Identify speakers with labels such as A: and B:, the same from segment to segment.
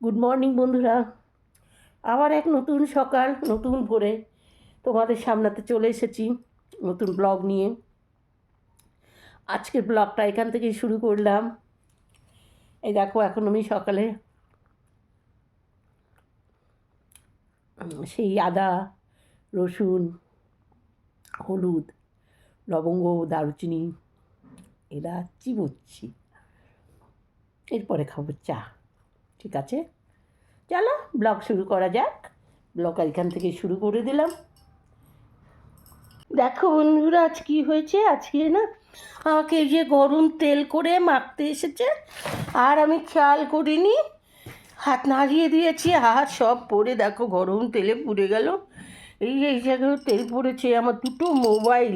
A: Good morning বন্ধুরা। আবার এক নতুন সকাল, নতুন ভোরে তোমাদের সামনাতে চলে এসেছি নতুন ব্লগ নিয়ে। আজকের ব্লগটা এখান থেকেই শুরু করলাম। এই দেখো, এখন আমি সকালে সেই আদা, রসুন, হলুদ, লবঙ্গ, দারুচিনি, এলাচ চিবোচ্ছি এরপরে খাব চা। ঠিক আছে? চলো ব্লগ শুরু করা যাক। ব্লগ এখান থেকে শুরু করে দিলাম। দেখো বন্ধুরা, আজ কী হয়েছে? আজকে না আমাকে যে গরম তেল করে মাখতে এসেছে, আর আমি খেয়াল করিনি। হাত নাড়িয়ে দিয়েছি, হাত সব পরে দেখো গরম তেলে পুড়ে গেল। এই এই জায়গায় তেল পড়েছে আমার দুটো মোবাইল।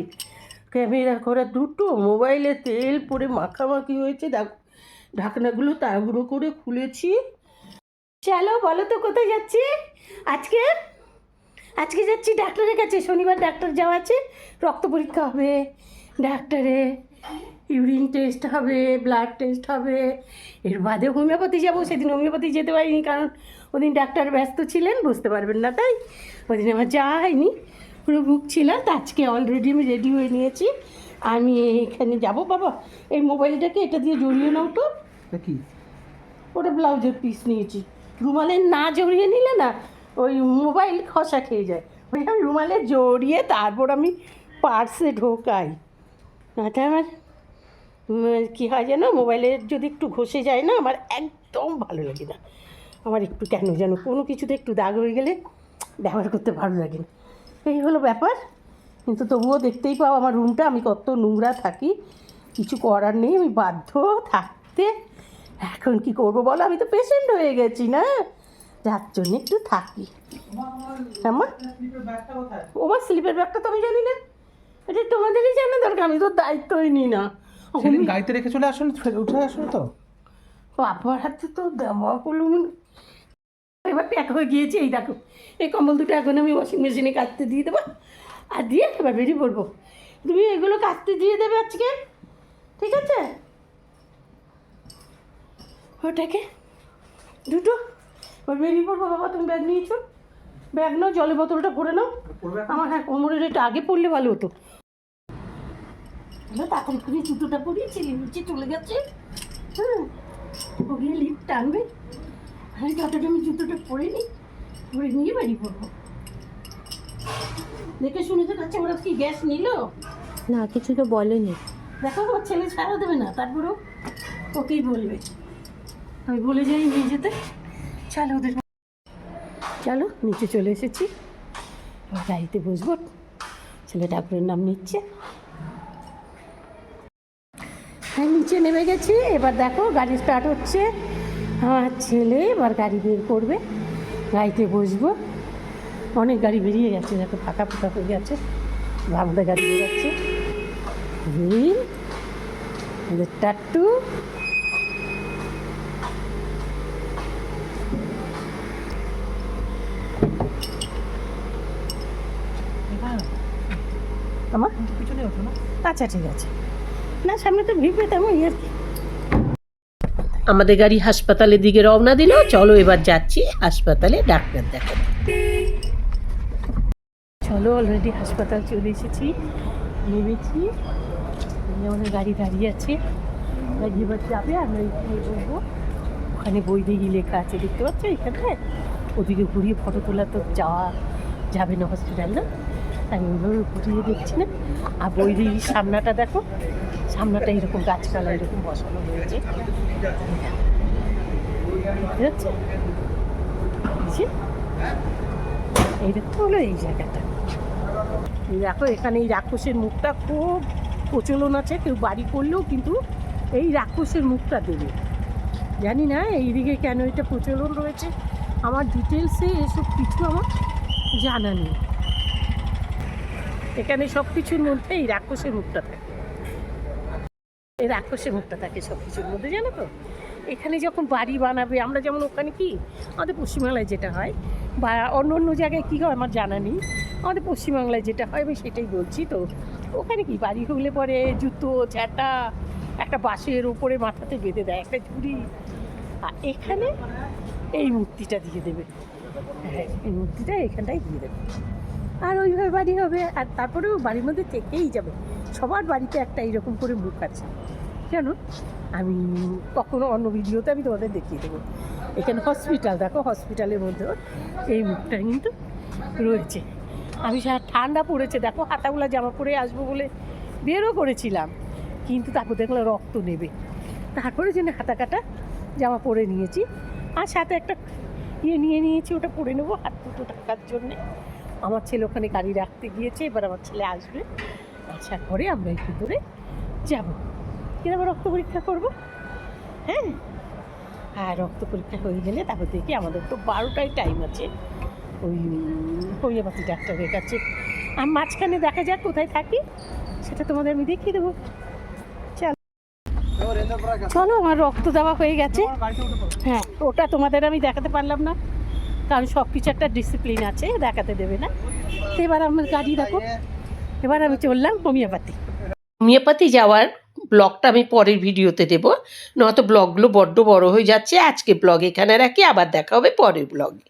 A: ক্যামেরা করা দুটো মোবাইলে তেল পরে মাখামাখি হয়েছে, দেখো। ঢাকনাগুলো তাড়াহুড়ো করে খুলেছি। চলো, বলো তো কোথায় যাচ্ছি? আজকে? আজকে যাচ্ছি ডাক্তারের কাছে। শনিবার ডাক্তার যাওয়া আছে, রক্ত পরীক্ষা হবে ডাক্তারে, ইউরিন টেস্ট হবে, ব্লাড টেস্ট হবে। এর বাদে হোমিওপ্যাথি যাব, সেদিন হোমিওপ্যাথি যেতে পারিনি কারণ ওদিন ডাক্তার ব্যস্ত ছিলেন, বুঝতে পারবেন না তাই। ওদিন আমার যাওয়া হয়নি, পুরো বুক ছিল, তো আজকে অলরেডি আমি রেডি হয়ে নিয়েছি। আমি এখানে যাব, বাবা। এই মোবাইলটাকে এটা দিয়ে জড়িয়ে নাও তো।
B: কি?
A: ওটা ব্লাউজের পিস নিয়েছি। রুমালে না জড়িয়ে নিলে না, ওই মোবাইল খসা খেয়ে যায়। ওই আমি রুমালে জড়িয়ে তারপর আমি পার্সে ঢোকাই। নাতে আমার কী হয় যেন মোবাইলের যদি একটু ঘষে যায় না, আমার একদম ভালো লাগে না। আমার একটু কেন যেন, কোনো কিছুতে একটু দাগ হয়ে গেলে ব্যবহার করতে ভালো লাগে না। এই হলো ব্যাপার। কিন্তু তবুও দেখতেই পাও আমার রুমটা আমি কত নোংরা থাকি। কিছু করার নেই, আমি বাধ্য থাকতে এখন কি করব বলো? আমি তো পেশেন্ট হয়ে গেছি না? যার জন্য একটু থাকি। আমার ওমার স্লিপের ব্যাগটা তো আমি জানি না। এটা তোমাদেরই জানা দরকার আমি তো দায়িত্বই নিই না।
B: সেদিন গাড়িতে রেখে চলে আসুন উঠে আসুন তো।
A: বাবার হাতে তো দেওয়া করল এবার প্যাক হয়ে গিয়েছে এই দেখো। এই কম্বল দুটো এখন আমি ওয়াশিং মেশিনে কাটতে দিয়ে দেবো। আর দিয়ে এবার বেরিয়ে পড়ব। তুমি এগুলো কাটতে দিয়ে দেবে আজকে? ঠিক আছে? ওটাকে? দুটো? এবার বেরিয়ে পড়ব বাবা তুমি ব্যাগ নিয়েছো। ব্যাগ নাও জলের বোতলটা ভরে নাও। আমার হ্যাঁ কোমরের এটা আগে পড়লে ভালো হতো। না তাড়াতাড়ি করে জুতোটা পরিয়েছি নিচে চলে গেছে। হ্যাঁ পরিয়ে লিফট টানবে। আমি যতটা আমি জুতোটা পরে নিই পরে নিয়ে বাড়ি পড়ব দেখে শুনে তো কাছে ওরা কি গ্যাস নিল?
C: না কিছু তো বলেনি।
A: দেখো ছেলে ছাড়া দেবে না তারপরেও ওকেই বলবে। আমি বলে যাই নিয়ে যেতে। চলো ওদের চলো, নিচে চলে এসেছি। গাড়িতে বসবো। ছেলে ঠাকুরের নাম নিচ্ছে। হ্যাঁ নিচে নেমে গেছি। এবার দেখো, গাড়ি স্টার্ট হচ্ছে। আমার ছেলে এবার গাড়ি বের করবে। গাড়িতে বসবো। অনেক গাড়ি বেরিয়ে গেছে, দেখো, ফাঁকা ফাঁকা হয়ে গেছে। আমাদের গাড়ি বেরিয়ে যাচ্ছে টাট্টু। আমার
B: পিছনে ওঠো না
A: আচ্ছা ঠিক আছে। না সামনে তো ভিড় ওই আমাদের গাড়ি হাসপাতালের দিকে রওনা দিল। চলো এবার যাচ্ছি হাসপাতালে ডাক্তার দেখাতে। চলো অলরেডি হাসপাতাল চলে এসেছি। নেমেছি। আমাদের গাড়ি দাঁড়িয়ে আছে। গাড়ি এবার যাবে আমরা এখানে বসবো। ওখানে বই দিঘি লেখা আছে দেখতে পাচ্ছ এখানে? ওদিকে ঘুরিয়ে ফটো তোলা তো যাওয়া যাবে না হসপিটাল না আমি ওগুলো ঘুরিয়ে দেখছি না। আর বই সামনাটা দেখো, সামনাটা এরকম গাছপালা এরকম বসানো হয়েছে। এইরকম হলো এই জায়গাটা। দেখো, এখানে এই রাক্ষসের মুখটা খুব প্রচলন আছে, কেউ বাড়ি করলেও কিন্তু এই রাক্ষসের মুখটা দেবে। জানি না, এইদিকে কেন এটা প্রচলন রয়েছে? আমার ডিটেলসে এসব কিছু আমার জানা নেই। এখানে সব কিছুর মধ্যে এই রাক্ষসের মুখটা থাকে। এই রাক্ষসের মুখটা থাকে সব কিছুর মধ্যে, জানো তো? এখানে যখন বাড়ি বানাবে, আমরা যেমন ওখানে কি? আমাদের পশ্চিমবাংলায় যেটা হয়, বা অন্য অন্য জায়গায় কী হয় আমার জানা নেই। আমাদের পশ্চিমবাংলায় যেটা হয়, আমি সেটাই বলছি তো। ওখানে কি, বাড়ি হলে পরে জুতো ঝ্যাঁটা একটা বাঁশের উপরে মাথাতে বেঁধে দেয়, একটা ঝুড়ি। আর এখানে এই মূর্তিটা দিয়ে দেবে। হ্যাঁ এই মূর্তিটা এখানটাই দিয়ে দেবে। আর ওইভাবে বাড়ি হবে, আর তারপরেও বাড়ির মধ্যে থেকেই যাবে। সবার বাড়িতে একটা এইরকম করে মুখ আছে। কেন আমি কখনো অন্য ভিডিওতে আমি তোমাদের দেখিয়ে দেবো। এখানে হসপিটাল দেখো হসপিটালের মধ্যেও এই মুখটা কিন্তু রয়েছে। আমি ঠান্ডা পড়েছে, দেখো হাতাগুলা জামা পরে আসব বলে বেরও করেছিলাম। কিন্তু তারপর দেখলাম রক্ত নেবে। তারপরে যেন হাতা কাটা জামা পরে নিয়েছি। আর সাথে একটা ইয়ে নিয়ে নিয়েছি, ওটা পরে নেব হাত দুটো ঢাকার জন্যে। আমার ছেলে ওখানে গাড়ি রাখতে গিয়েছে, এবার আমার ছেলে আসবে। আসার পরে আমরা একটু দূরে যাব। কীরকম রক্ত পরীক্ষা করব? হ্যাঁ? আর রক্ত পরীক্ষা হয়ে গেলে তারপর দেখি আমাদের তো বারোটায় টাইম আছে। ওই হোমিওপ্যাথি ডাক্তারের কাছে। আর মাঝখানে দেখা যাক কোথায় থাকি, সেটা তোমাদের আমি দেখিয়ে দেবো। চলো আমার রক্ত দেওয়া হয়ে গেছে। হ্যাঁ ওটা তোমাদের আমি দেখাতে পারলাম না কারণ সব কিছু একটা ডিসিপ্লিন আছে দেখাতে দেবে না। তো এবার আমার গাড়ি দেখো এবার আমি চললাম হোমিওপ্যাথি। হোমিওপ্যাথি যাওয়ার ব্লগটা আমি পরের ভিডিওতে দেবো নয়তো ব্লগগুলো বড্ড বড় হয়ে যাচ্ছে আজকে ব্লগ এখানে রাখি আবার দেখা হবে পরের ব্লগে।